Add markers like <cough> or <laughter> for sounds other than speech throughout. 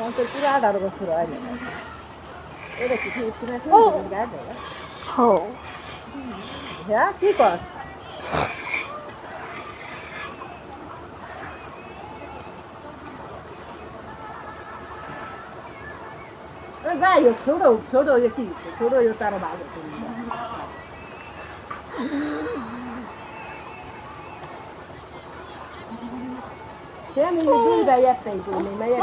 অন্তত পুরো আঠারো বছর হয় এটা কি হ্যাঁ কি কর যাই হোক ছোট হোক ছোট হয়ে কি ছোট হয়ে তারা ভালো করি সে আমি দুই ভাই একটাই করি মেয়ের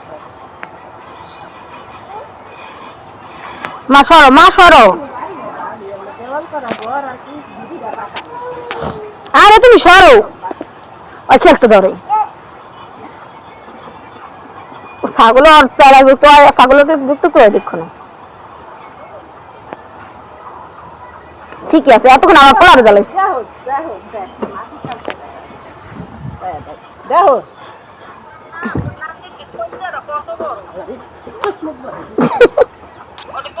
মা সরো মা সরো। আর তুমি সরো। ওই খেলতে ধরে। ছাগল আর চারা যুক্ত আর ছাগলকে যুক্ত করে দেখো না। ঠিকই আছে এতক্ষণ আমার পোলারে জ্বালাইছে। দেখো <laughs> দেখো <laughs>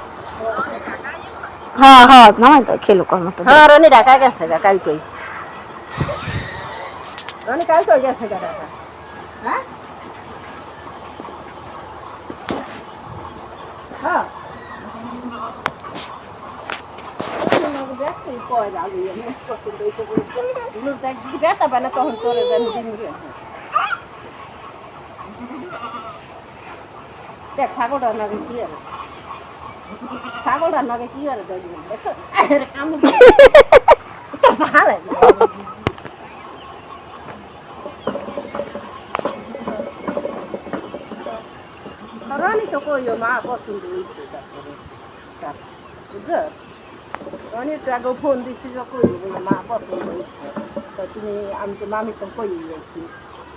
হ্যাঁ হ্যাঁ নামাই দাও খেলো কর মতো। হ্যাঁ রনি ঢাকা গেছে গা কাল কই রনি কাল কই গেছে গা ঢাকা হ্যাঁ? হ্যাঁ। দেখছি কয় যাবি আমি পছন্দ দেখ, ছাগলটা নাকি কি আর ছাগলটা নাকি কি আর দেখবেন দেখছ? কামড় তোর সাহালে রানী তো কইও মা, পছন্দ হয়েছে তারপরে। তার বুঝছ? রানী তো আগে ফোন দিচ্ছি যে কইও বলে মা পছন্দ হয়েছে। তা তুমি, আমি তো মামি তো কই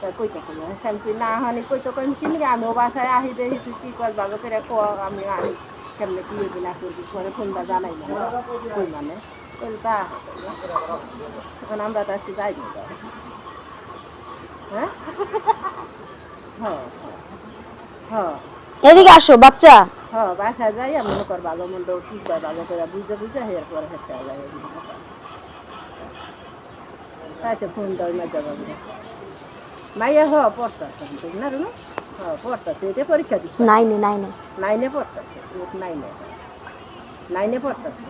তা কইতে কই? শান্তি না, হানি কইতে কই? কিনি আমি ও বাসায় আহি দেখি, তুই কি কর ভালো করে কো আমি আনি। কেমনে কি করবি পরে ফোনটা জানাই না কই মানে? কই তা এখন আমরা তো আজকে যাই না হ্যাঁ? হ্যাঁ হ্যাঁ। এদিকে আসো বাচ্চা। হ্যাঁ বাসা যাই মনে কর ভালো মন্দ ঠিক হয় ভালো করে বুঝে বুঝে হেয়ার পরে হেঁটে যায় আচ্ছা ফোন দাও না যাব মাইয়া হ পড়তাছে না রুনু? হ্যাঁ পড়তাছে এটা পরীক্ষা দিচ্ছে? নাইনে নাইনে। নাইনে পড়তাছে? নাইনে। নাইনে পড়তাছে?